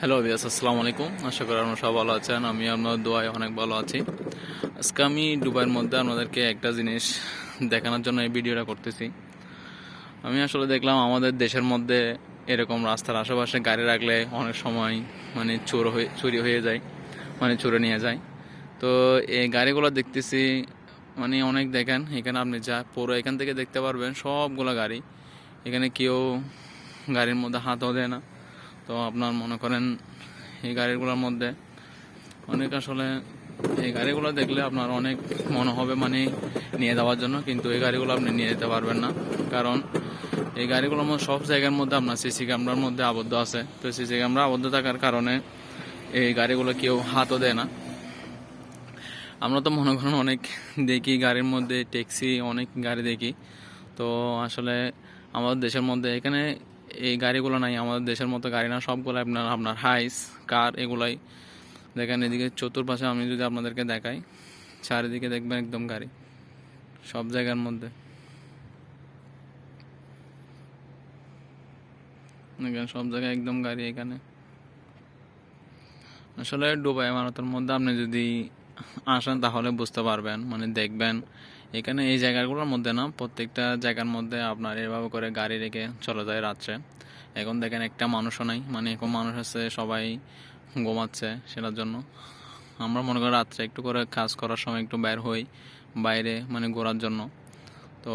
Hello বিয়াস আসসালামু আলাইকুম আশা করি আপনারা সব ভালো আছেন। আমি আপনার দোয়ায় অনেক ভালো আছি। আজকে আমি দুবাইয়ের মধ্যে আপনাদেরকে একটা জিনিস দেখানোর জন্য এই ভিডিওটা করতেছি। আমি আসলে দেখলাম আমাদের দেশের মধ্যে এরকম রাস্তার আশেপাশে গাড়ি রাখলে অনেক সময় মানে চোর হয়ে, চুরি হয়ে যায় মানে চুরে নিয়ে যায়। তো এই গাড়িগুলো দেখতেছি মানে অনেক দেখেন, এখানে আপনি যা পুরো এখান থেকে দেখতে পারবেন সবগুলো গাড়ি। এখানে কেউ গাড়ির মধ্যে হাতও দেয় না। তো আপনার মনে করেন এই গাড়িগুলোর মধ্যে অনেক আসলে এই গাড়িগুলো দেখলে আপনার অনেক মনে হবে মানে নিয়ে যাওয়ার জন্য, কিন্তু এই গাড়িগুলো আপনি নিয়ে যেতে পারবেন না। কারণ এই গাড়িগুলোর মধ্যে সব জায়গার মধ্যে আপনার সিসি ক্যামেরার মধ্যে আবদ্ধ আছে। তো সিসি ক্যামেরা আবদ্ধ থাকার কারণে এই গাড়িগুলো কেউ হাতও দেয় না। আমরা তো মনে করেন অনেক দেখি গাড়ির মধ্যে, ট্যাক্সি অনেক গাড়ি দেখি। তো আসলে আমাদের দেশের মধ্যে এখানে এই গাড়িগুলো নাই, আমাদের দেশের মতো গাড়ি না সবগুলো আপনার আপনার হাইস কার এগুলাই। দেখেন এদিকে চতুর্পাশে আমি যদি আপনাদেরকে দেখাই, চারিদিকে দেখবেন একদম গাড়ি, সব জায়গার মধ্যে। দেখেন সব জায়গায় একদম গাড়ি এখানে। আসলে ডুবাই ইমারতের মধ্যে আপনি যদি আসেন তাহলে বুঝতে পারবেন মানে দেখবেন এখানে এই জায়গাগুলোর মধ্যে না, প্রত্যেকটা জায়গার মধ্যে আপনার এভাবে করে গাড়ি রেখে চলে যায় রাত্রে। এখন দেখেন একটা মানুষও নাই মানে এখন মানুষ আছে, সবাই ঘুমাচ্ছে সেটার জন্য। আমরা মনে করি রাত্রে একটু করে কাজ করার সময় একটু বের হই বাইরে মানে ঘোরার জন্য। তো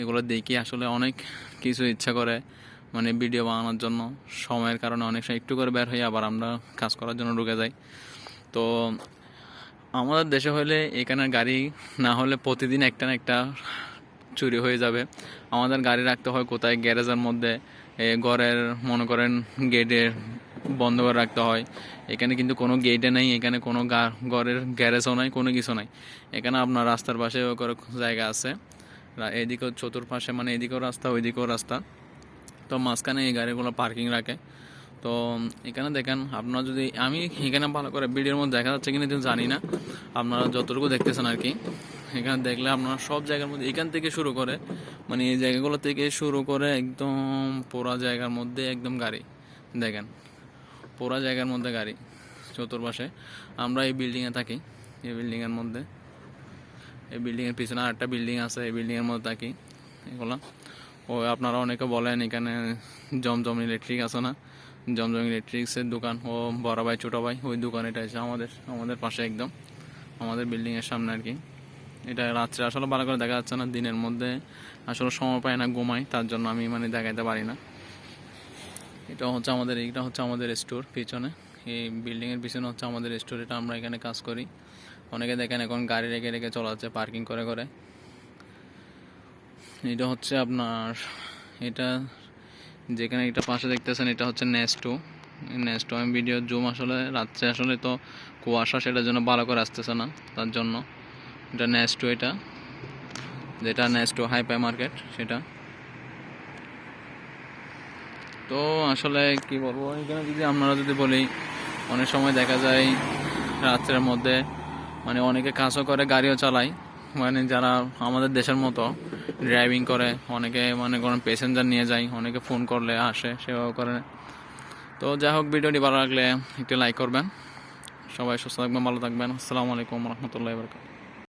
এগুলো দেখি আসলে অনেক কিছু ইচ্ছা করে মানে ভিডিও বানানোর জন্য। সময়ের কারণে অনেক সময় একটু করে বের হই, আবার আমরা কাজ করার জন্য ঢুকে যাই। তো আমাদের দেশে হলে এখানে গাড়ি না হলে প্রতিদিন একটা না একটা চুরি হয়ে যাবে। আমাদের গাড়ি রাখতে হয় কোথায়? গ্যারেজের মধ্যে। ঘরের, মনে করেন, গেটে বন্ধ করে রাখতে হয়। এখানে কিন্তু কোনো গেটে নেই, এখানে কোনো ঘরের গ্যারেজও নাই, কোনো কিছু নাই। এখানে আপনার রাস্তার পাশে করে জায়গা আছে। এদিকেও চতুর্পাশে মানে এদিকেও রাস্তা, ওইদিকেও রাস্তা। তো মাঝখানে এই গাড়িগুলো পার্কিং রাখে। তো এখানে দেখেন, আপনারা যদি, আমি এখানে ভালো করে ভিডিওর মধ্যে দেখা যাচ্ছে কিনা জানি না। আপনারা যতটুকু দেখতেছেন আর কি, এখানে দেখলে আপনারা সব জায়গার মধ্যে, এখান থেকে শুরু করে মানে এই জায়গাগুলো থেকে শুরু করে একদম পুরা জায়গার মধ্যে একদম গাড়ি, দেখেন, পুরা জায়গার মধ্যে গাড়ি চতুর্পাশে। আমরা এই বিল্ডিংয়ে থাকি, এই বিল্ডিংয়ের মধ্যে। এই বিল্ডিংয়ের পিছনে আরেকটা বিল্ডিং আছে, এই বিল্ডিংয়ের মধ্যে থাকি, এগুলো। ও আপনারা অনেকে বলেন এখানে জমজম ইলেকট্রিক আছে না। জমজম ইলেকট্রিক্সের দোকান ও বড় ভাই ছোটো ভাই ওই দোকান এটা আছে আমাদের আমাদের পাশে একদম, আমাদের বিল্ডিংয়ের সামনে আর কি এটা রাত্রে আসলে ভালো করে দেখা যাচ্ছে না, দিনের মধ্যে আসলে সময় পায় না ঘুমাই তার জন্য আমি মানে দেখাইতে পারি না। এটা হচ্ছে আমাদের, এইটা হচ্ছে আমাদের স্টোর পিছনে। এই বিল্ডিংয়ের পিছনে হচ্ছে আমাদের স্টোর এটা আমরা এখানে কাজ করি। অনেকে দেখেন এখন গাড়ি রেখে রেখে চলাচ্ছে পার্কিং করে করে। এটা হচ্ছে আপনার, এটা যেখানে এটা পাশে দেখতেছেন, এটা হচ্ছে নেস্টো নেস্টো আমি ভিডিও জুম আসলে রাত্রে আসলে তো কুয়াশা, সেটার জন্য ভালো করে আসতেছে না, তার জন্য। এটা নেস্টো এটা। যেটা নেস্টো হাইপাই মার্কেট সেটা। তো আসলে কি বলব, এখানে যদি আপনারা যদি বলি, অনেক সময় দেখা যায় রাত্রের মধ্যে মানে অনেকে কাজও করে, গাড়িও চালায়। মানে যারা আমাদের দেশের মতো ড্রাইভিং করে, অনেকে মনে করেন প্যাসেঞ্জার নিয়ে যায়, অনেকে ফোন করলে আসে, সেভাবে করে। তো যাই হোক, ভিডিওটি ভালো লাগলে একটু লাইক করবেন। সবাই সুস্থ থাকবেন, ভালো থাকবেন। আসসালামু আলাইকুম রহমতুল্লাহ বরকাত